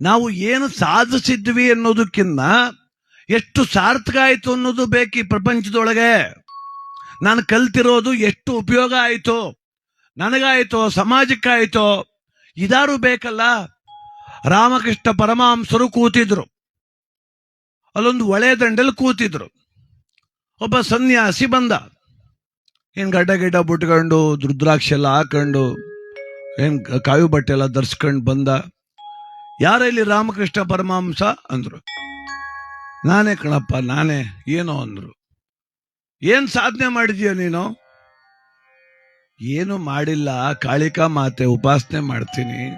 ನಾವು ಏನು ಸಾಧಿಸಿದ್ವಿ ಅನ್ನೋದಕ್ಕಿಂತ ಎಷ್ಟು ಸಾರ್ಥಕ ಆಯಿತು ಅನ್ನೋದು ಬೇಕು ಈ ಪ್ರಪಂಚದೊಳಗೆ. ನಾನು ಕಲ್ತಿರೋದು ಎಷ್ಟು ಉಪಯೋಗ ಆಯಿತು, ನನಗಾಯಿತು, ಸಮಾಜಕ್ಕಾಯಿತೋ, ಇದಾರು ಬೇಕಲ್ಲ. ರಾಮಕೃಷ್ಣ ಪರಮಹಂಸರು ಕೂತಿದ್ರು. ಅಲ್ಲೊಂದು ಒಳೆ ದಂಡಲ್ಲಿ ಕೂತಿದ್ರು. ಒಬ್ಬ ಸನ್ಯಾಸಿ ಬಂದ. ಏನು ಗಡ್ಡ ಗಿಡ್ಡ ಬಿಟ್ಕೊಂಡು ರುದ್ರಾಕ್ಷಿ ಎಲ್ಲ ಹಾಕೊಂಡು, ಏನ್ ಕಾಯು ಬಟ್ಟೆ ಎಲ್ಲ ಧರಿಸ್ಕೊಂಡು ಬಂದ. ಯಾರ ಇಲ್ಲಿ ರಾಮಕೃಷ್ಣ ಪರಮಹಂಸ ಅಂದ್ರು? ನಾನೇ ಕಣಪ್ಪ, ನಾನೇ, ಏನೋ ಅಂದ್ರು. ಏನ್ ಸಾಧನೆ ಮಾಡಿದೀಯ ನೀನು? ಏನು ಮಾಡಿಲ್ಲ, ಕಾಳಿಕಾ ಮಾತೆ ಉಪಾಸನೆ ಮಾಡ್ತೀನಿ.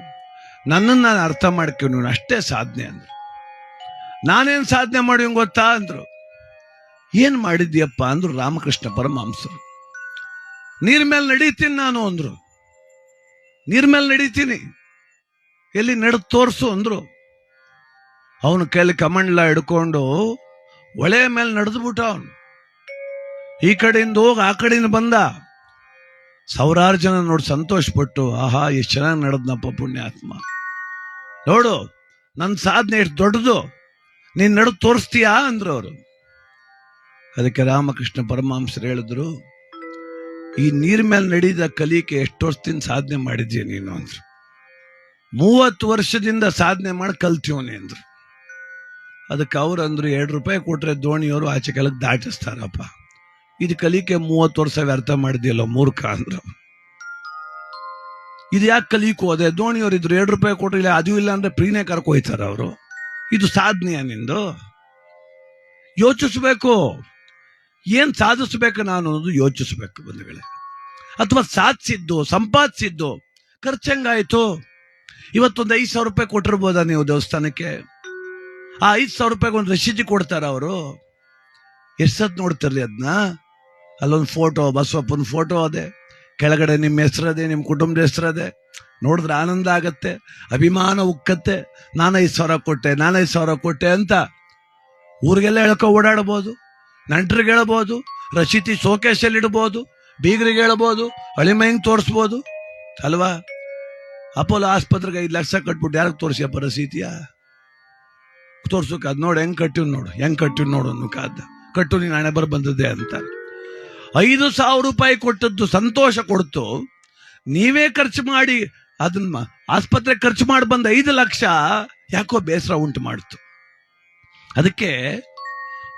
ನನ್ನನ್ನು ನಾನು ಅರ್ಥ ಮಾಡ್ಕೊಂಡು ನೀನು ಅಷ್ಟೇ ಸಾಧನೆ ಅಂದ್ರು. ನಾನೇನ್ ಸಾಧನೆ ಮಾಡಿ ಗೊತ್ತಾ ಅಂದ್ರು? ಏನ್ ಮಾಡಿದ್ಯಪ್ಪ ಅಂದ್ರು ರಾಮಕೃಷ್ಣ ಪರಮಹಂಸರು ನೀರ್ ಮೇಲೆ ನಡೀತೀನಿ ನಾನು ಅಂದ್ರು. ನೀರ್ ಮೇಲೆ ನಡೀತೀನಿ. ಎಲ್ಲಿ ನಡೆದು ತೋರಿಸು ಅಂದ್ರು. ಅವನು ಕೈಲಿ ಕಮಂಡ್ಲ ಹಿಡ್ಕೊಂಡು ಒಳೆ ಮೇಲೆ ನಡೆದ್ಬಿಟ್ಟ ಅವನು. ಈ ಕಡೆಯಿಂದ ಹೋಗಿ ಆ ಕಡೆಯಿಂದ ಬಂದ. ಸಾವಿರಾರು ಜನ ನೋಡಿ ಸಂತೋಷಪಟ್ಟು, ಆಹಾ, ಎಷ್ಟು ಚೆನ್ನಾಗಿ ನಡೆದ್ನಪ್ಪ ಪುಣ್ಯಾತ್ಮ. ನೋಡು ನನ್ನ ಸಾಧನೆ ಎಷ್ಟು ದೊಡ್ಡದು. ನೀನು ನಡೆದು ತೋರಿಸ್ತೀಯಾ? ಅಂದ್ರು ಅವರು. ಅದಕ್ಕೆ ರಾಮಕೃಷ್ಣ ಪರಮಹಂಸರು ಹೇಳಿದ್ರು, ಈ ನೀರ್ ಮೇಲೆ ನಡೀದ ಕಲಿಕೆ ಎಷ್ಟು ವರ್ಷದಿಂದ ಸಾಧನೆ ಮಾಡಿದ್ಯಾ ನೀನು? ಅಂದ್ರು. ಮೂವತ್ತು ವರ್ಷದಿಂದ ಸಾಧನೆ ಮಾಡಿ ಕಲ್ತೀವನಿ ಅಂದ್ರು. ಅದಕ್ಕೆ ಅವ್ರು ಅಂದ್ರು, ಎರಡು ರೂಪಾಯಿ ಕೊಟ್ರೆ ದೋಣಿಯವರು ಆಚೆ ಕೆಳಗೆ ದಾಟಿಸ್ತಾರಪ್ಪ. ಇದು ಕಲಿಕೆ ಮೂವತ್ತು ವರ್ಷ ವ್ಯರ್ಥ ಮಾಡಿದ್ಯಲ್ಲ ಮೂರ್ಖ ಅಂದ್ರು ಇದು ಯಾಕೆ ಕಲಿಕೋ? ಹೋದೆ ದೋಣಿಯವರು ಇದ್ರು, ಎರಡು ರೂಪಾಯಿ ಕೊಟ್ರೆ ಇಲ್ಲ, ಅದು ಇಲ್ಲ ಅಂದ್ರೆ ಪ್ರೀನೇ ಕರ್ಕೊಯ್ತಾರ ಅವರು. ಇದು ಸಾಧನೆಯ ನಿಂದು? ಯೋಚಿಸ್ಬೇಕು. ಏನ್ ಸಾಧಿಸ್ಬೇಕು ನಾನು ಅನ್ನೋದು ಯೋಚಿಸ್ಬೇಕು ಬಂಧುಗಳೇ. ಅಥವಾ ಸಾಧಿಸಿದ್ದು, ಸಂಪಾದಿಸಿದ್ದು, ಖರ್ಚಂಗಾಯ್ತು. ಇವತ್ತೊಂದು ಐದು ಸಾವಿರ ರೂಪಾಯಿ ಕೊಟ್ಟಿರ್ಬೋದಾ ನೀವು ದೇವಸ್ಥಾನಕ್ಕೆ? ಆ ಐದು ಸಾವಿರ ರೂಪಾಯಿಗೆ ಒಂದು ರಶೀದಿ ಕೊಡ್ತಾರ ಅವರು? ಎಷ್ಟತ್ ನೋಡ್ತಾರ್ರಿ ಅದನ್ನ ಅಲ್ಲೊಂದು ಫೋಟೋ ಬಸವಪ್ಪನ ಫೋಟೋ ಅದೇ. ಕೆಳಗಡೆ ನಿಮ್ಮ ಹೆಸರದೆ ನಿಮ್ಮ ಕುಟುಂಬದ ಹೆಸರದೆ ನೋಡಿದ್ರೆ ಆನಂದ ಆಗತ್ತೆ, ಅಭಿಮಾನ ಉಕ್ಕತ್ತೆ. ನಾನು ಐದು ಸಾವಿರ ಕೊಟ್ಟೆ, ನಾನು ಐದು ಸಾವಿರ ಕೊಟ್ಟೆ ಅಂತ ಊರಿಗೆಲ್ಲ ಹೇಳ್ಕೊ ಓಡಾಡ್ಬೋದು. ನಂಟ್ರಿಗೆ ಹೇಳ್ಬೋದು ರಶೀತಿ ಶೋಕೇಶಲ್ಲಿ ಇಡ್ಬೋದು, ಬೀಗರಿಗೆ ಹೇಳ್ಬೋದು ಅಳಿಮೈಂಗ್ ತೋರಿಸ್ಬೋದು, ಅಲ್ವಾ? ಅಪೋಲೋ ಆಸ್ಪತ್ರೆಗೆ ಐದು ಲಕ್ಷ ಕಟ್ಬಿಟ್ಟು ಯಾರಿಗೆ ತೋರಿಸ್ಯಪ್ಪ ರಸೀತಿಯ ತೋರ್ಸೋಕೆ ಅದು ನೋಡಿ, ಹೆಂಗ್ ಕಟ್ಟಿವ್ ನೋಡು, ಹೆಂಗ್ ಕಟ್ಟಿವ್ ನೋಡು ಅನ್ನೋ ಕಾದ. ಕಟ್ಟು, ನೀನು ಹಣೆ ಬರ ಬಂದದ್ದೆ ಅಂತ. ಐದು ಸಾವಿರ ರೂಪಾಯಿ ಕೊಟ್ಟದ್ದು ಸಂತೋಷ ಕೊಡ್ತು. ನೀವೇ ಖರ್ಚು ಮಾಡಿ ಅದನ್ನ ಆಸ್ಪತ್ರೆ ಖರ್ಚು ಮಾಡಿ ಬಂದ ಐದು ಲಕ್ಷ ಯಾಕೋ ಬೇಸರ ಉಂಟು ಮಾಡ್ತು. ಅದಕ್ಕೆ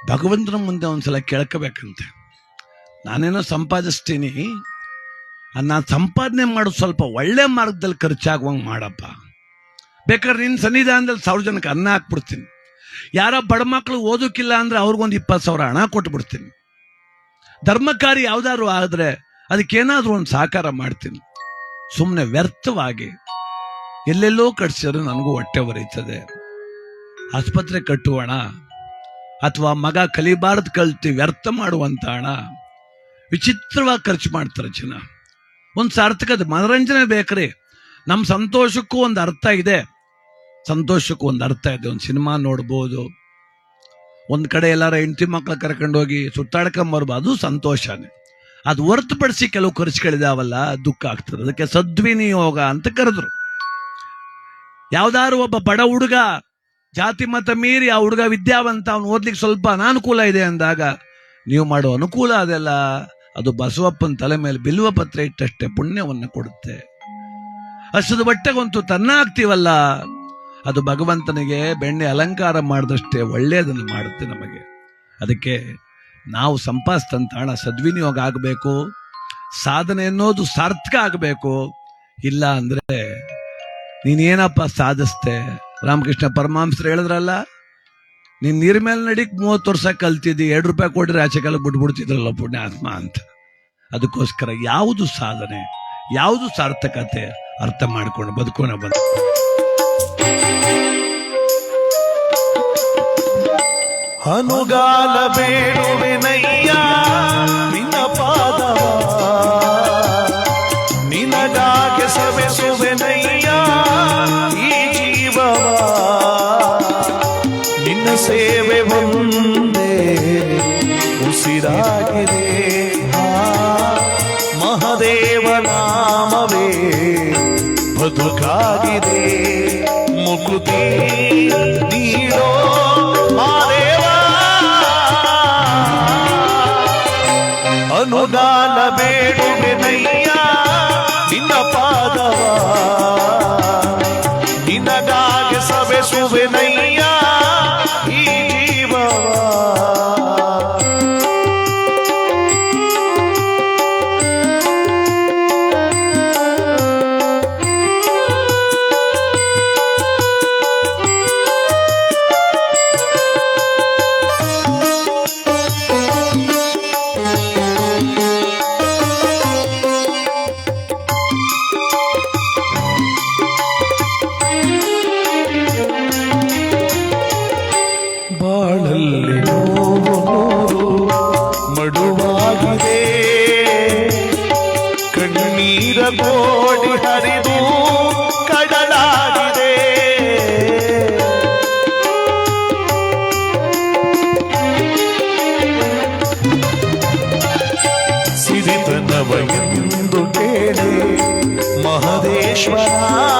ಭಗವಂತನ ಮುಂದೆ ಒಂದ್ಸಲ ಕೇಳ್ಕೋಬೇಕಂತೆ. ನಾನೇನೋ ಸಂಪಾದಿಸ್ತೀನಿ ನಾನು ಸಂಪಾದನೆ ಮಾಡೋದು ಸ್ವಲ್ಪ ಒಳ್ಳೆ ಮಾರ್ಗದಲ್ಲಿ ಖರ್ಚಾಗುವಂಗೆ ಮಾಡಪ್ಪ. ಬೇಕಾದ್ರೆ ನಿನ್ನ ಸನ್ನಿಧಾನದಲ್ಲಿ ಸಾವಿರ ಜನಕ್ಕೆ ಅನ್ನ ಹಾಕ್ಬಿಡ್ತೀನಿ. ಯಾರ ಬಡ ಮಕ್ಕಳು ಓದೋಕ್ಕಿಲ್ಲ ಅಂದ್ರೆ ಅವ್ರಿಗೊಂದು ಇಪ್ಪತ್ತು ಸಾವಿರ ಹಣ ಕೊಟ್ಬಿಡ್ತೀನಿ. ಧರ್ಮಕಾರಿ ಯಾವ್ದಾದ್ರು ಆದ್ರೆ ಅದಕ್ಕೇನಾದ್ರೂ ಒಂದು ಸಹಕಾರ ಮಾಡ್ತೀನಿ. ಸುಮ್ಮನೆ ವ್ಯರ್ಥವಾಗಿ ಎಲ್ಲೆಲ್ಲೋ ಕಟ್ಸಿದ್ರೆ ನನಗೂ ಹೊಟ್ಟೆ ಬರೀತದೆ. ಆಸ್ಪತ್ರೆ ಕಟ್ಟುವಣ ಅಥವಾ ಮಗ ಕಲಿಬಾರದು ಕಲ್ತಿ ವ್ಯರ್ಥ ಮಾಡುವಂಥ ಹಣ ವಿಚಿತ್ರವಾಗಿ ಖರ್ಚು ಮಾಡ್ತಾರೆ ಜನ. ಒಂದು ಸಾರ್ಥಕದ ಮನರಂಜನೆ ಬೇಕ್ರಿ. ನಮ್ಮ ಸಂತೋಷಕ್ಕೂ ಒಂದು ಅರ್ಥ ಇದೆ. ಸಂತೋಷಕ್ಕೂ ಒಂದು ಅರ್ಥ ಇದೆ. ಒಂದು ಸಿನಿಮಾ ನೋಡ್ಬೋದು. ಒಂದು ಕಡೆ ಎಲ್ಲಾರ ಹೆಂಡತಿ ಮಕ್ಳ ಕರ್ಕೊಂಡೋಗಿ ಸುತ್ತಾಡ್ಕೊಂಬರ್ಬೋದು ಅದು ಸಂತೋಷನೇ. ಅದು ಹೊರತುಪಡಿಸಿ ಕೆಲವು ಖರ್ಚುಗಳಿದಾವಲ್ಲ ದುಃಖ ಆಗ್ತದೆ. ಅದಕ್ಕೆ ಸದ್ವಿನಿಯೋಗ ಅಂತ ಕರೆದ್ರು. ಯಾವ್ದಾದ್ರು ಒಬ್ಬ ಬಡ ಹುಡುಗ, ಜಾತಿ ಮತ ಮೀರಿ ಆ ಹುಡುಗ ವಿದ್ಯಾವಂತ, ಅವನು ಓದ್ಲಿಕ್ಕೆ ಸ್ವಲ್ಪ ಅನಾನುಕೂಲ ಇದೆ ಅಂದಾಗ, ನೀವು ಮಾಡೋ ಅನುಕೂಲ ಅದೆಲ್ಲ. ಅದು ಬಸವಪ್ಪನ ತಲೆ ಮೇಲೆ ಬಿಲ್ವ ಪತ್ರ ಇಟ್ಟಷ್ಟೇ ಪುಣ್ಯವನ್ನು ಕೊಡುತ್ತೆ. ಹಸದ ಬಟ್ಟೆಗಂತೂ ತನ್ನ ಆಗ್ತೀವಲ್ಲ ಅದು ಭಗವಂತನಿಗೆ ಬೆಣ್ಣೆ ಅಲಂಕಾರ ಮಾಡಿದಷ್ಟೇ ಒಳ್ಳೆಯದನ್ನು ಮಾಡುತ್ತೆ ನಮಗೆ. ಅದಕ್ಕೆ ನಾವು ಸಂಪಾದಿಸಿದಂಥ ಹಣ ಸದ್ವಿನಿಯೋಗ ಆಗಬೇಕು, ಸಾಧನೆ ಅನ್ನೋದು ಸಾರ್ಥಕ ಆಗಬೇಕು. ಇಲ್ಲ ಅಂದ್ರೆ ನೀನೇನಪ್ಪ ಸಾಧಿಸ್ತೆ ರಾಮಕೃಷ್ಣ ಪರಮಾಂಸರು ಹೇಳಿದ್ರಲ್ಲ ನೀನ್ ನೀರ್ ಮೇಲೆ ನಡಿಕ್ ಮೂವತ್ ವರ್ಷ ಕಲ್ತಿದ್ದಿ, ಎರಡು ರೂಪಾಯಿ ಕೊಟ್ರೆ ಆಚೆ ಕಾಲ ಬಿಟ್ಬಿಡ್ತಿದ್ರಲ್ಲ ಪುಣ್ಯಾತ್ಮ ಅಂತ. ಅದಕ್ಕೋಸ್ಕರ ಯಾವುದು ಸಾಧನೆ, ಯಾವುದು ಸಾರ್ಥಕತೆ ಅರ್ಥ ಮಾಡ್ಕೊಂಡು ಬದುಕೋಣ ಬಂದ ಅನುಗಾಲ ಬೇಡುವೆನಯ್ಯ ಸೇವೆ ಒಂದೇ. ಉಸಿರಾಗಿದೆ ಮಹದೇವನಾಮವೇ ಬದುಕಾಗಿದೆ. ಮುಕುತಿ ನೀಡೋ ಮಾದೇವ ಅನುದಾನ ಬೇಡುವೆ ನಯ್ಯ ನಿನ್ನ ಪಾದವ. ನಿನಗಾಗಿ ಸವೆಸುವೆ daha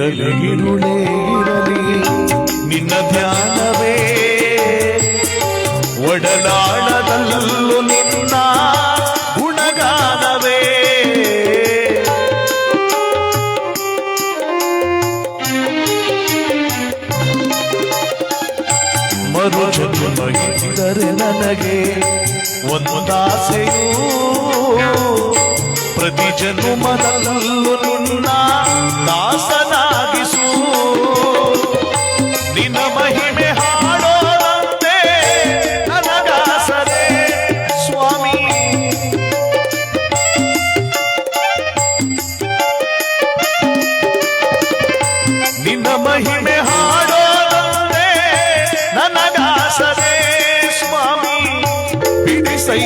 ಇರಲಿ ನಿನ್ನ ಧ್ಯಾನವೇ. ಒಡಲಾಳದಲ್ಲೂ ನಿನ್ನ ಗುಣಗಾನವೇ. ಮರು ಜನ್ಮಗಿದ್ದರೆ ನನಗೆ ಒಂದಾಸೆಯೂ ಪ್ರತಿ ಜನ್ಮದಲ್ಲೂ ನಿನ್ನ ದಾಸನ.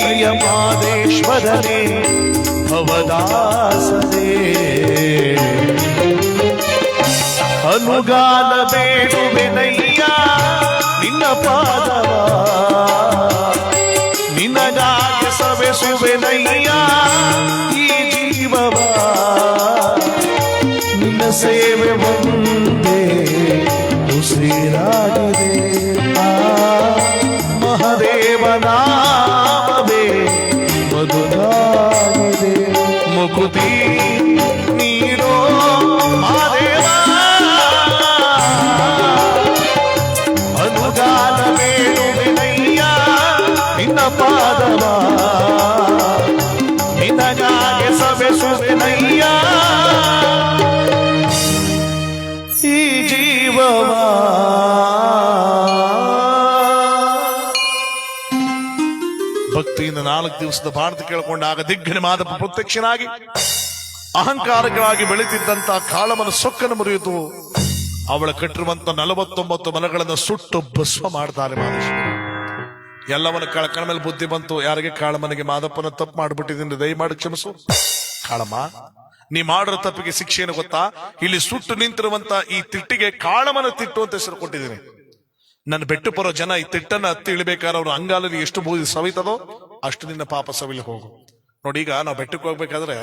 प्रियमादेश्वरने भवदासने अनुगानवेणु विनय्या ನಿನ್ನ ಪಾದವ. ನಿನಗಾಗಿ ಸವೆಸುವೆನಯ್ಯ ಈ ಜೀವವ. ನಿನ್ನ ಸೇವೆ ಒಂದೇ ಉಸಿರಾಗಿದೆ ಆ ಮಹದೇವನಾ ದಿವಸದ ಭಾರತ ಕೇಳಿಕೊಂಡಾಗ ದಿಗ್ಗಣ ಮಾದಪ್ಪ ಪ್ರತ್ಯಕ್ಷನಾಗಿ ಅಹಂಕಾರಗಳಾಗಿ ಬೆಳೆತಿದ್ದಂತ ಕಾಳಮನ ಸೊಕ್ಕನ್ನು ಮುರಿಯಿತು ಅವಳ ಕಟ್ಟಿರುವಂತ ನಲವತ್ತೊಂಬತ್ತು ಮನಗಳನ್ನು ಸುಟ್ಟು ಭಸ್ವ ಮಾಡ್ತಾರೆ ಮಾದೇಶ್ವರ ಎಲ್ಲವನ್ನ ಕಳ್ಕಣ ಮೇಲೆ ಬುದ್ಧಿ ಬಂತು. ಯಾರಿಗೆ ಕಾಳಮನಿಗೆ ಮಾದಪ್ಪನ ತಪ್ಪು ಮಾಡಿಬಿಟ್ಟಿದ್ದೀನಿ ದಯಮಾಡಿ ಕ್ಷಮಿಸು. ಕಾಳಮ್ಮ, ನೀ ಮಾಡಿರೋ ತಪ್ಪಿಗೆ ಶಿಕ್ಷೆ ಏನು ಗೊತ್ತಾ? ಇಲ್ಲಿ ಸುಟ್ಟು ನಿಂತಿರುವಂತ ಈ ತಿಟ್ಟಿಗೆ ಕಾಳಮನ ತಿಟ್ಟು ಅಂತ ಹೆಸರು ಕೊಟ್ಟಿದ್ದೀನಿ. ನನ್ನ ಬೆಟ್ಟು ಬರೋ ಜನ ಈ ತಿಟ್ಟನ್ನ ಹತ್ತಿ ಇಳಿಬೇಕಾದ್ರೆ ಅವ್ರ ಅಂಗಾಲಲ್ಲಿ ಎಷ್ಟು ಬೂದಿ ಸವಿತದೋ ಅಷ್ಟು ನಿನ್ನ ಪಾಪ ಸವಿಲಿ ಹೋಗು. ನೋಡಿ, ಈಗ ನಾವು ಬೆಟ್ಟಕ್ಕೆ ಹೋಗ್ಬೇಕಾದ್ರೆ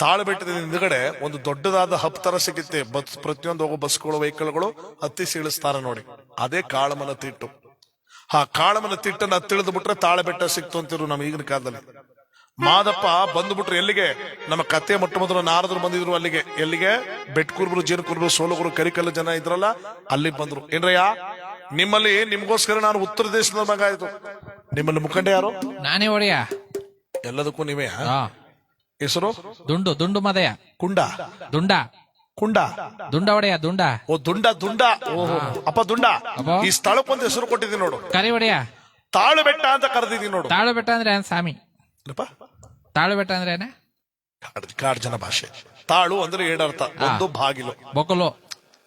ತಾಳು ಬೆಟ್ಟದ ಹಿಂದ್ಗಡೆ ಒಂದು ದೊಡ್ಡದಾದ ಹಬ್ ತರ ಸಿಗುತ್ತೆ. ಬಸ್, ಪ್ರತಿಯೊಂದು ಹೋಗೋ ಬಸ್ಗಳು, ವೆಹಿಕಲ್ಗಳು ಹತ್ತಿ ಸೀಳಿಸ್ತಾರೆ ನೋಡಿ. ಅದೇ ಕಾಳಮನ ತಿಟ್ಟು. ಆ ಕಾಳಮನ ತಿಟ್ಟನ್ನ ಹತ್ತಿಳಿದು ಬಿಟ್ರೆ ತಾಳೆ ಬೆಟ್ಟ ಸಿಕ್ತು ಅಂತಿರು ನಮ್ಮ ಈಗಿನ ಕಾಲದಲ್ಲಿ. ಮಾದಪ್ಪ ಬಂದ್ಬಿಟ್ರು ಎಲ್ಲಿಗೆ? ನಮ್ಮ ಕತ್ತೆ ಮೊಟ್ಟ ಮೊದಲು ನಾರದ್ರು ಬಂದಿದ್ರು ಅಲ್ಲಿಗೆ. ಎಲ್ಲಿಗೆ? ಬೆಟ್ಕೂರ್ಬರು ಕುರ್ಬರು ಜೇನು ಕುರ್ಬರು ಸೋಲಗುರು, ಕರಿಕಲ್ಲು ಜನ ಇದ್ರಲ್ಲ, ಅಲ್ಲಿಗೆ ಬಂದ್ರು. ಏನ್ರಯ್ಯ? ನಿಮ್ಮಲ್ಲಿ ನಿಮ್ಗೋಸ್ಕರ ನಾನು ಉತ್ತರ ದೇಶದ ಮಗ ಆಯ್ತು. ನಿಮ್ಮಲ್ಲಿ ಮುಖಂಡ ಯಾರು? ನಾನೇ ಒಡೆಯ. ಎಲ್ಲದಕ್ಕೂ ನೀವೇ ಹೆಸರು? ದುಂಡು ದುಂಡು ಮದಯ. ಕುಂಡ. ದುಂಡ. ಕುಂಡ. ದುಂಡ ಒಡೆಯ ದುಂಡ. ಓ ದುಂಡ ದುಂಡ. ಓಹೋ ಅಪ್ಪ ದುಂಡ. ಈ ಸ್ಥಳಕ್ಕೊಂದು ಹೆಸರು ಕೊಟ್ಟಿದ್ದೀನಿ ನೋಡು. ಕರಿ ಒಡೆಯ. ತಾಳು ಬೆಟ್ಟ ಅಂತ ಕರೆದಿದ್ದೀನಿ ನೋಡು. ತಾಳು ಬೆಟ್ಟ ಅಂದ್ರೆ ಏನ್ ಸ್ವಾಮಿ? ಏನಪ್ಪ? ತಾಳು ಬೆಟ್ಟ ಅಂದ್ರೆ ಏನ? ಕಾಡ್- ಕಾಡ್ಜನ ಭಾಷೆ. ತಾಳು ಅಂದ್ರೆ ಏನರ್ಥ ಒಂದು ಬಾಗಿಲು. ಬೊಕಲು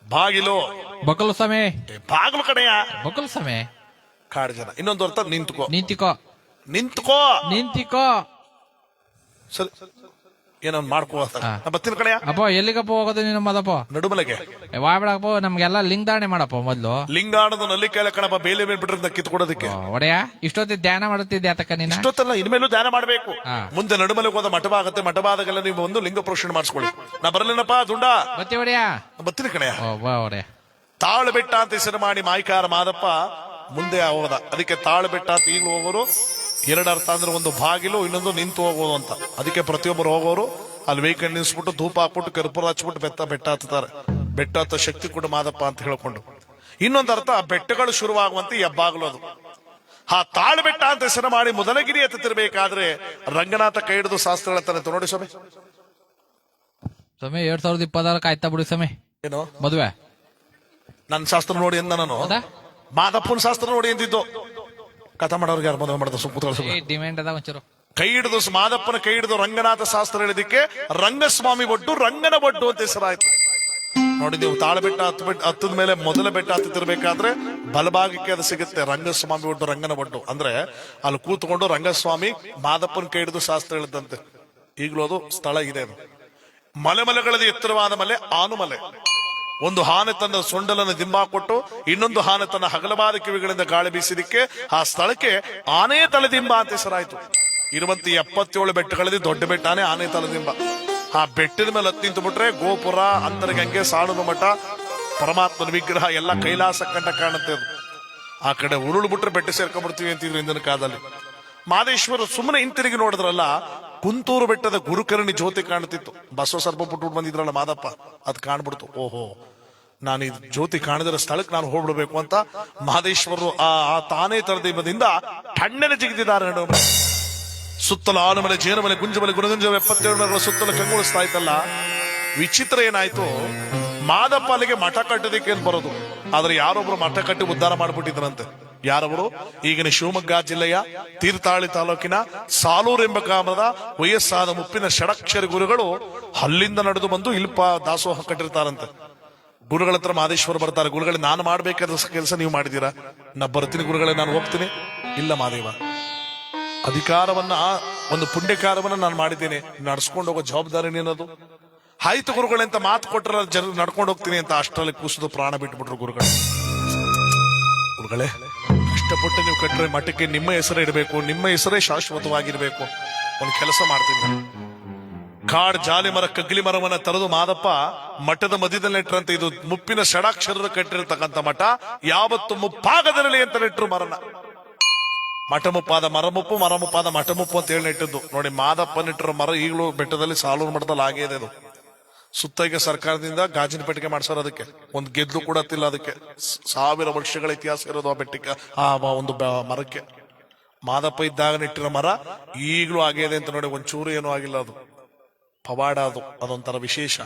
ಬಾಗಿಲು. ಬೊಕಲು ಸ್ವಾಮಿ. ಏ, ಬಾಗಿಲು ಕಡೆಯ ಬೊಕಲು ಸಮೆ ಕಾಡು ಜನ ಇನ್ನೊಂದು ಅರ್ಥ ನಿಂತ್ಕೋ. ನಿಂತಿಕೋ. ನಿಂತ್ಕೋ. ನಿಂತಿಕೋ. ಸರಿ ಏನೋ ಮಾಡ್ಕೋ ಅಂತ. ಹಾ. ನಾ ಬರ್ತೀನಿ ಕಡೆಯ ಅಪ್ಪ ಎಲ್ಲಿಗಪ್ಪ ಹೋಗೋದು ನೀನು ಮದಪ್ಪ ನಡುಮಲೆಗೆ ವಾಬಿಡಪ್ಪ ನಮ್ಗೆಲ್ಲ ಲಿಂಗ ಮಾಡಪ್ಪ ಮೊದ್ಲು. ಲಿಂಗಾಣದ ನಲ್ಲಿ ಕೆಲ ಕಣಪ್ಪ ಬೇಲೆ ಮೇಲೆ ಬಿಟ್ರೆ ಕಿತ್ಕೊಡೋದಕ್ಕೆ. ಓ, ಒಡೆಯ? ಇಷ್ಟೊತ್ತಿ ಧ್ಯಾನ ಮಾಡುತ್ತಿದ್ದೆ ಅತಕ್ಕ ನೀನ? ಇಷ್ಟೊತ್ತಲ್ಲ ಇನ್ಮೇಲೂ ಧ್ಯಾನ ಮಾಡಬೇಕು. ಹಾ. ಮುಂದೆ ನಡುಮಲೆಗೆ ಹೋದ ಮಠ ಆಗುತ್ತೆ ಮಠ ನೀವು ಒಂದು ಲಿಂಗ ಪ್ರೋಷಣೆ ಮಾಡಿಸ್ಕೊಳ್ಳಿ. ನಾ ಬರಲಿನಪ್ಪ ದುಂಡ? ಬತ್ತಿ ಒಡೆಯ? ನಾ ಬರ್ತೀನಿ ಕಣೆಯ ಓ ಬಾ ಒಡೆಯ. ತಾಳು ಬೆಟ್ಟ ಅಂತ ಹೆಸರು ಮಾಡಿ ಮಾಯಿಕಾರ ಮಾದಪ್ಪ ಮುಂದೆ ಹೋದ ಅದಕ್ಕೆ ತಾಳು ಬೆಟ್ಟ ಅಂತ ಈಗಲೂ ಹೋಗೋರು ಎರಡು ಅರ್ಥ ಅಂದ್ರೆ ಒಂದು ಬಾಗಿಲು ಇನ್ನೊಂದು ನಿಂತು ಹೋಗೋದು ಅಂತ. ಅದಕ್ಕೆ ಪ್ರತಿಯೊಬ್ಬರು ಹೋಗೋರು ಅಲ್ಲಿ ವೆಹಿಕಲ್ ನಿಲ್ಸ್ಬಿಟ್ಟು ಧೂಪ ಹಾಕ್ಬಿಟ್ಟು ಕರ್ಪೂರ ಹಚ್ಬಿಟ್ಟು ಬೆತ್ತ ಬೆಟ್ಟ ಹತ್ತಾರೆ ಬೆಟ್ಟ ಹತ್ತ ಶಕ್ತಿ ಕೊಡು ಮಾದಪ್ಪ ಅಂತ ಹೇಳ್ಕೊಂಡು. ಇನ್ನೊಂದು ಅರ್ಥ ಆ ಬೆಟ್ಟಗಳು ಶುರುವಾಗುವಂತೆ ಎಬ್ಬಾಗಲು ಹೆಬ್ಬಾಗ್ಲು ಅದು. ಆ ತಾಳು ಬೆಟ್ಟ ಅಂತ ಹೆಸರು ಮಾಡಿ ಮೊದಲಗಿರಿ ಎತ್ತುತ್ತಿರ್ಬೇಕಾದ್ರೆ ರಂಗನಾಥ ಕೈ ಹಿಡಿದು ಶಾಸ್ತ್ರ ಹೇಳ್ತಾನೆ ನೋಡಿ ಸ್ವಾಮಿ. ಸಮಯ ಎರಡ್ ಸಾವಿರದ ಇಪ್ಪತ್ತಾರಕ್ಕೆ ಆಯ್ತಾ ಬಿಡಿ ಸಮಯ ಏನು? ಮದುವೆ. ನನ್ನ ಶಾಸ್ತ್ರ ನೋಡಿ ಎಂದ ನಾನು. ಹೌದಾ? ಮಾದಪ್ಪನ ಶಾಸ್ತ್ರ ನೋಡಿ ಎಂದಿದ್ದು ಕಥಾ ಮಾಡೋರ್ಗೆ ಯಾರು ಮದುವೆ ಮಾಡಿದ್ರು? ಏ ಡಿಮ್ಯಾಂಡ್ ಅದ ಒಂಚೂರು. ಕೈ ಹಿಡಿದು ಮಾದಪ್ಪನ ಕೈ ಹಿಡಿದು ರಂಗನಾಥ ಶಾಸ್ತ್ರ ಹೇಳಿದಕ್ಕೆ ರಂಗಸ್ವಾಮಿ ಒಡ್ಡು ರಂಗನ ಒಡ್ಡು ಅಂತ ಹೆಸರಾಯ್ತು. ನೋಡಿ ನೀವು ತಾಳ ಬೆಟ್ಟ ಹತ್ತು ಬೆಟ್ಟ ಹತ್ತದ ಮೇಲೆ ಮೊದಲ ಬೆಟ್ಟ ಹತ್ತುತ್ತಿರ್ಬೇಕಾದ್ರೆ ಬಲಭಾಗಕ್ಕೆ ಅದು ಸಿಗುತ್ತೆ. ರಂಗಸ್ವಾಮಿ ಒಡ್ಡು ರಂಗನ ಒಡ್ಡು ಅಂದ್ರೆ ಅಲ್ಲಿ ಕೂತ್ಕೊಂಡು ರಂಗಸ್ವಾಮಿ ಮಾದಪ್ಪನ ಕೈ ಹಿಡಿದು ಶಾಸ್ತ್ರ ಹೇಳಿದಂತೆ ಈಗಲೂ ಅದು ಸ್ಥಳ ಇದೆ ಅದು. ಮಲೆ ಮಲೆಗಳಲ್ಲಿ ಎತ್ತರವಾದ ಮಲೆ ಆನುಮಲೆ ಒಂದು ಹಾನೆ ತನ್ನ ಸೊಂಡಲನ್ನು ದಿಂಬ ಕೊಟ್ಟು ಇನ್ನೊಂದು ಹಾನೆ ತನ್ನ ಹಗಲಬಾದ ಕಿವಿಗಳಿಂದ ಗಾಳಿ ಬೀಸಿದಕ್ಕೆ ಆ ಸ್ಥಳಕ್ಕೆ ಆನೆ ತಲೆದಿಂಬ ಅಂತ ಹೆಸರಾಯ್ತು. ಇರುವಂತ ಎಪ್ಪತ್ತೇಳು ಬೆಟ್ಟಗಳಲ್ಲಿ ದೊಡ್ಡ ಬೆಟ್ಟನೇ ಆನೆ ತಲೆದಿಂಬ ಆ ಬೆಟ್ಟದ ಮೇಲೆ ಹತ್ತಿ ನಿಂತು ಬಿಟ್ರೆ ಗೋಪುರ, ಅಂತರಗಂಗೆ ಸಾಣದ ಮಠ, ಪರಮಾತ್ಮನ ವಿಗ್ರಹ, ಎಲ್ಲ ಕೈಲಾಸ ಕಂಡ ಕಾಣುತ್ತೆ ಆ ಕಡೆ ಉರುಳು ಬಿಟ್ರೆ ಬೆಟ್ಟ ಸೇರ್ಕೊಂಡ್ಬಿಡ್ತೀವಿ ಅಂತಿದ್ರು ಹಿಂದಿನ ಕಾಲದಲ್ಲಿ. ಮಾದೇಶ್ವರ ಸುಮ್ಮನೆ ಹಿಂತಿರುಗಿ ನೋಡಿದ್ರಲ್ಲ ಕುಂತೂರು ಬೆಟ್ಟದ ಗುರುಕರ್ಣಿ ಜ್ಯೋತಿ ಕಾಣುತ್ತಿತ್ತು ಬಸವ ಸರ್ಪ ಪುಟ್ಟು ಬಂದಿದ್ರಲ್ಲ ಮಾದಪ್ಪ, ಅದು ಕಾಣ್ಬಿಡ್ತು. ಓಹೋ, ನಾನು ಈ ಜ್ಯೋತಿ ಕಾಣಿದ್ರ ಸ್ಥಳಕ್ಕೆ ನಾನು ಹೋಗ್ಬಿಡ್ಬೇಕು ಅಂತ ಮಹದೇಶ್ವರರು ಆ ತಾನೇ ತರದೀಪದಿಂದ ಠಣ್ಣನೆ ಜಿಗಿದಿದ್ದಾರೆ ಸುತ್ತಲ ಆನಮಲೆ, ಜೇನಮಲೆ, ಗುಂಜಮಲೆ ಗುಣಗುಂಜ ಎಪ್ಪತ್ತೇಳು ಸುತ್ತಲ ಕಂಗೊಳಿಸ್ತಾ ಇತ್ತಲ್ಲ. ವಿಚಿತ್ರ ಏನಾಯ್ತು? ಮಾದಪ್ಪ ಅಲ್ಲಿಗೆ ಮಠ ಕಟ್ಟೋದಕ್ಕೆ ಏನ್ ಬರೋದು? ಆದ್ರೆ ಯಾರೊಬ್ರು ಮಠ ಕಟ್ಟಿ ಉದ್ಧಾರ ಮಾಡ್ಬಿಟ್ಟಿದ್ರಂತೆ. ಯಾರವರು? ಈಗಿನ ಶಿವಮೊಗ್ಗ ಜಿಲ್ಲೆಯ ತೀರ್ಥಹಳ್ಳಿ ತಾಲೂಕಿನ ಸಾಲೂರ್ ಎಂಬ ಗ್ರಾಮದ ವಯಸ್ಸಾದ ಮುಪ್ಪಿನ ಷಡಕ್ಷರಿ ಗುರುಗಳು ಅಲ್ಲಿಂದ ನಡೆದು ಬಂದು ಇಲ್ಪ ದಾಸೋಹ ಕಟ್ಟಿರ್ತಾರಂತೆ. ಗುರುಗಳ ಹತ್ರ ಮಾದೇಶ್ವರ ಬರ್ತಾರೆ. ಗುರುಗಳೇ, ನಾನು ಮಾಡಬೇಕಾದ ಕೆಲಸ ನೀವು ಮಾಡಿದೀರಾ ನಾ ಬರ್ತೀನಿ ಗುರುಗಳೇ, ನಾನು ಹೋಗ್ತೀನಿ. ಇಲ್ಲ ಮಾದೇವ. ಅಧಿಕಾರವನ್ನ ಒಂದು ಪುಣ್ಯಕಾರವನ್ನ ನಾನು ಮಾಡಿದ್ದೇನೆ. ನಡ್ಸ್ಕೊಂಡು ಹೋಗೋ ಜವಾಬ್ದಾರಿ ಏನದು ಆಯ್ತು ಅಂತ ಮಾತು ಕೊಟ್ಟರೆ ಜನ ನಡ್ಕೊಂಡು ಹೋಗ್ತೀನಿ ಅಂತ ಅಷ್ಟರಲ್ಲಿ ಕೂಸಿದು ಪ್ರಾಣ ಬಿಟ್ಬಿಟ್ರು ಗುರುಗಳೇ. ಗುರುಗಳೇ ಕಷ್ಟಪಟ್ಟು ನೀವು ಕಟ್ಟರೆ ಮಠಕ್ಕೆ ನಿಮ್ಮ ಹೆಸರೇ ಇಡಬೇಕು, ನಿಮ್ಮ ಹೆಸರೇ ಶಾಶ್ವತವಾಗಿರಬೇಕು. ಒಂದು ಕೆಲಸ ಮಾಡ್ತೀನಿ. ಕಾಡ್ ಜಾಲಿ ಮರ, ಕಗ್ಲಿ ಮರವನ್ನ ತರದು ಮಾದಪ್ಪ, ಮಠದ ಮಧ್ಯದಲ್ಲಿ ನೆಟ್ರಂತೆ ಇದು ಮುಪ್ಪಿನ ಷಡಾಕ್ಷರದ ಕಟ್ಟಿರತಕ್ಕಂತ ಮಠ, ಯಾವತ್ತು ಮುಪ್ಪಾಗದಿರಲಿ ಅಂತ ನೆಟ್ಟರು ಮರನ. ಮಠ ಮುಪ್ಪಾದ ಮರ ಮುಪ್ಪು, ಮರ ಮುಪ್ಪಾದ ಮಠ ಮುಪ್ಪು ಅಂತ ಹೇಳಿ ನೆಟ್ಟಿದ್ದು. ನೋಡಿ, ಮಾದಪ್ಪ ನೆಟ್ಟಿರೋ ಮರ ಈಗಲೂ ಬೆಟ್ಟದಲ್ಲಿ, ಸಾಲೂರು ಮಠದಲ್ಲಿ ಆಗೇ ಇದೆ ಅದು. ಸುತ್ತ ಈಗ ಸರ್ಕಾರದಿಂದ ಗಾಜಿನ ಪೆಟ್ಟಿಗೆ ಮಾಡ್ಸಾರ ಅದಕ್ಕೆ. ಒಂದು ಗೆದ್ದು ಕೂಡ ತಿಲ್ಲ ಅದಕ್ಕೆ. ಸಾವಿರ ವರ್ಷಗಳ ಇತಿಹಾಸ ಇರೋದು ಆ ಬೆಟ್ಟಿಗೆ ಆ ಒಂದು ಮರಕ್ಕೆ. ಮಾದಪ್ಪ ಇದ್ದಾಗ ನೆಟ್ಟಿರೋ ಮರ ಈಗಲೂ ಆಗಿದೆ ಅಂತ ನೋಡಿ ಒಂಚೂರು ಏನೂ ಆಗಿಲ್ಲ ಅದು. ಪವಾಡ ಅದು. ಅದೊಂಥರ ವಿಶೇಷ.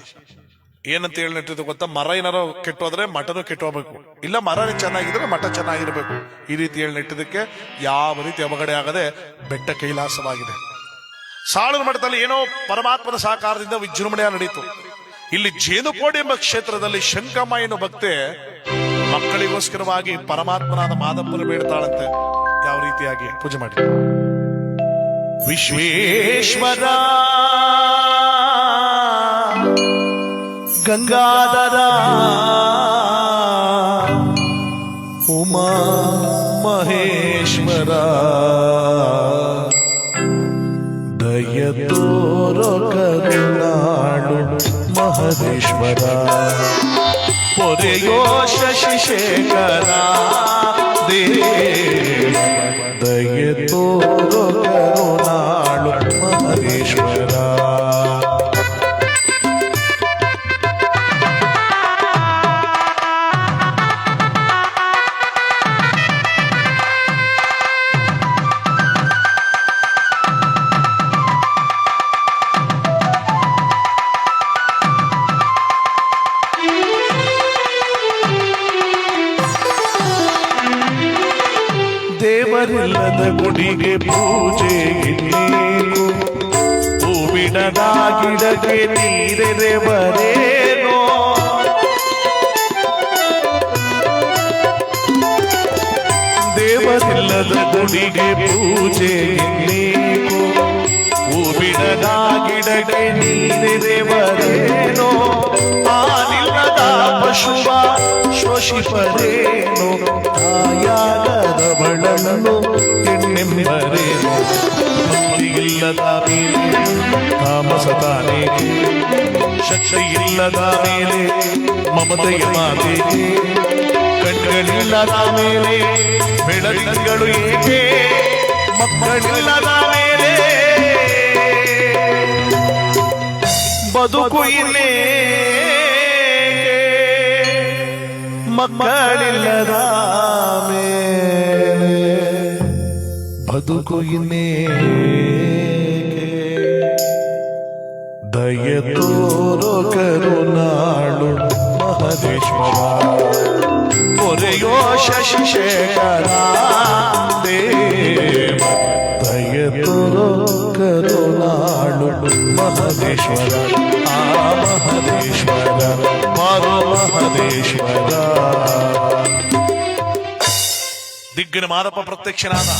ಏನಂತ ಹೇಳಿ ನೆಟ್ಟಿದ್ದು ಗೊತ್ತಾ? ಮರ ಏನಾರು ಕೆಟ್ಟೋದ್ರೆ ಮಠನೂ ಕೆಟ್ಟೋಗ್ಬೇಕು. ಇಲ್ಲ ಮರ ಚೆನ್ನಾಗಿದ್ರೆ ಮಠ ಚೆನ್ನಾಗಿರ್ಬೇಕು. ಈ ರೀತಿ ಹೇಳಿ ನೆಟ್ಟಿದ್ದಕ್ಕೆ ಯಾವ ರೀತಿ ಅವಘಡೆ ಆಗದೆ ಬೆಟ್ಟ ಕೈಲಾಸವಾಗಿದೆ. ಸಾಳು ಮಠದಲ್ಲಿ ಏನೋ ಪರಮಾತ್ಮನ ಸಹಕಾರದಿಂದ ವಿಜೃಂಭಣೆಯ ನಡೀತು. ಇಲ್ಲಿ ಜೇನುಕೋಡಿ ಎಂಬ ಕ್ಷೇತ್ರದಲ್ಲಿ ಶಂಕಮ್ಮ ಏನು ಭಕ್ತೆ, ಮಕ್ಕಳಿಗೋಸ್ಕರವಾಗಿ ಪರಮಾತ್ಮನಾದ ಮಾದಪ್ಪನ ಬೇಡ್ತಾಳಂತೆ. ಯಾವ ರೀತಿಯಾಗಿ ಪೂಜೆ ಮಾಡಿ. ವಿಶ್ವೇಶ್ವರ, ಗಂಗಾಧರ, ಉಮಾ ಮಹೇಶ್ವರ ದಯ ಮಹದೇಶ್ವರ ಪೊರೆಯೋ ಶಶಿಶೇಖರ ದೇವ ದಯ. ತೋರೋ ದೇವರಿಲ್ಲದ ಗುಡಿಗೆ ಪೂಜೆ ಇನ್ನೇನು ಹೂವಿಡದ ಗಿಡಕ್ಕೆ ಆ ಆನಿಲ್ಲದ ಪಶುವ ಶೋಷಿಪರೇನೋ ತಾಯಾಗದವಳನ್ನು ಹೆಣ್ಣೆಂಬರೇನೋ. ಭಕ್ತಿಯಿಲ್ಲದ ಮೇಲೆ ತಾಮಸತಾನೆ ಶಕ್ತಿ ಇಲ್ಲದ ಮೇಲೆ ಮಮತೆಯ ಮಾತೇಕೆ ಕಣ್ಗಳಿಲ್ಲದ ಮೇಲೆ ಬೆಳದಿಂಗಳು ಏಕೆ ಮಕ್ಕಳಿಲ್ಲದ ಮೇಲೆ ಬದುಕು ಇನ್ನೇ ಮಕ್ಕಳಿಲ್ಲದ ಮೇಲೆ ಬದುಕು ಇನ್ನೇ ದಯ ತೋರೋ ಕರುನಾಳು ಮಹದೇಶ್ವರ ಪೊರೆಯೋ ಶಶಿಶೇಖರ ಕರುನಾಳು ಮಹದೇಶ್ವರ, ಆ ಮಹದೇಶ್ವರ ಮಾರು ಮಹದೇಶ್ವರ ದಿಗ್ಗನ ಮಾದಪ್ಪ ಪ್ರತ್ಯಕ್ಷನಾದ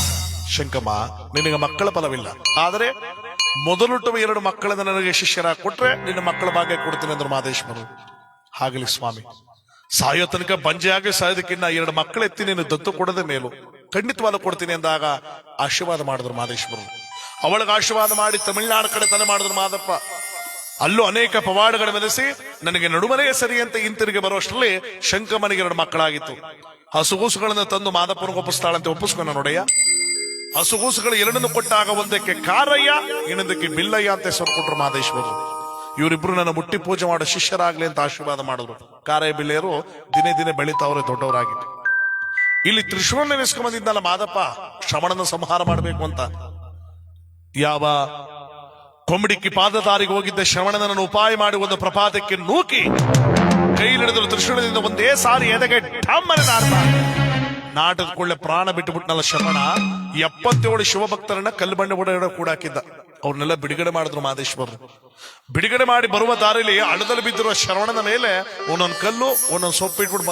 ಶಂಕಮ್ಮ, ನಿನಗೆ ಮಕ್ಕಳ ಫಲವಿಲ್ಲ. ಆದರೆ ಮೊದಲುಟ್ಟುವ ಎರಡು ಮಕ್ಕಳನ್ನು ನನಗೆ ಶಿಷ್ಯರಾಗಿ ಕೊಟ್ರೆ ನಿನ್ನ ಮಕ್ಕಳ ಭಾಗ್ಯ ಕೊಡ್ತೀನಿ ಅಂದ್ರು ಮಾದೇಶ್ವರರು ಹಾಗಲಿ ಸ್ವಾಮಿ. ಸಾಯೋ ತನಕ ಬಂಜೆಯಾಗಿ ಸಾಯೋದಕ್ಕಿನ್ನ ಎರಡು ಮಕ್ಕಳೆತ್ತಿ ನೀನು ದತ್ತು ಕೊಡದ ಮೇಲು. ಖಂಡಿತವಾದ ಕೊಡ್ತೀನಿ ಅಂದಾಗ ಆಶೀರ್ವಾದ ಮಾಡಿದ್ರು ಮಾದೇಶ್ವರರು. ಅವಳಿಗೆ ಆಶೀರ್ವಾದ ಮಾಡಿ ತಮಿಳುನಾಡು ಕಡೆ ತಲೆ ಮಾಡಿದ್ರು ಮಾದಪ್ಪ. ಅಲ್ಲೂ ಅನೇಕ ಪವಾಡಗಳ ಮೆಲೆಸಿ ನನಗೆ ನಡುಮನೆಯೇ ಸರಿ ಅಂತ ಹಿಂತಿರುಗಿ ಬರುವಷ್ಟರಲ್ಲಿ ಶಂಕಮ್ಮನಿಗೆ ಎರಡು ಮಕ್ಕಳಾಗಿತ್ತು. ಹಸುಗೂಸುಗಳನ್ನು ತಂದು ಮಾದಪ್ಪನಿಗೆ ಒಪ್ಪಿಸ್ತಾಳಂತೆ ಒಪ್ಪಿಸ್ಕೊಂಡ ನೋಡಯ್ಯ. ಹಸುಗೂಸುಗಳು ಎರಡನ್ನು ಕೊಟ್ಟಾಗ ಒಂದಕ್ಕೆ ಕಾರಯ್ಯ, ಇನ್ನೊಂದಕ್ಕೆ ಬಿಲ್ಲಯ್ಯ ಅಂತ ಹೆಸರು ಕೊಟ್ರು ಮಾದೇಶ್ವರರು. ಇವರಿಬ್ರು ನನ್ನ ಮುಟ್ಟಿ ಪೂಜೆ ಮಾಡೋ ಶಿಷ್ಯರಾಗ್ಲಿ ಅಂತ ಆಶೀರ್ವಾದ ಮಾಡಿದ್ರು. ಕಾರಯ್ಯ ಬಿಲ್ಲೆಯರು ದಿನೇ ದಿನೇ ಬೆಳೀತಾವ್ರೆ ದೊಡ್ಡವರಾಗಿ ಇಲ್ಲಿ ತ್ರಿಶೂಲ ನೆನೆಸ್ಕೊಂಬಂದಿದ್ದಲ್ಲ ಮಾದಪ್ಪ ಶ್ರಮಣನ ಸಂಹಾರ ಮಾಡಬೇಕು ಅಂತ. ಯಾವ ಕೊಂಬಡಿಕ್ಕಿ ಪಾದದಾರಿಗೆ ಹೋಗಿದ್ದ ಶ್ರವಣನನ್ನು ಉಪಾಯ ಮಾಡಿ ಒಂದು ಪ್ರಪಾತಕ್ಕೆ ನೂಕಿ, ಕೈಲಿಡಿದ್ರು ತ್ರಿಶೂಲದಿಂದ ಒಂದೇ ಸಾರಿ ಎದೆಗೆ ನಾಟದ ಕೊಳ್ಳೆ ಪ್ರಾಣ ಬಿಟ್ಟುಬಿಟ್ನಲ್ಲ ಶ್ರವಣ, ಎಪ್ಪತ್ತೇಳು ಶಿವಭಕ್ತರನ್ನ ಕಲ್ಲು ಬಂಡೆ ಕೂಡ ಹಾಕಿದ್ದ ಅವ್ರನ್ನೆಲ್ಲ ಬಿಡುಗಡೆ ಮಾಡಿದ್ರು ಮಾದೇಶ್ವರರು ಬಿಡುಗಡೆ ಮಾಡಿ ಬರುವ ದಾರಿಲಿ ಅಳದಲ್ಲಿ ಬಿದ್ದಿರುವ ಶರವಣನ ಮೇಲೆ ಒಂದೊಂದು ಕಲ್ಲು, ಒಂದೊಂದು ಸೊಪ್ಪು ಇಟ್ಬಿಟ್ಟು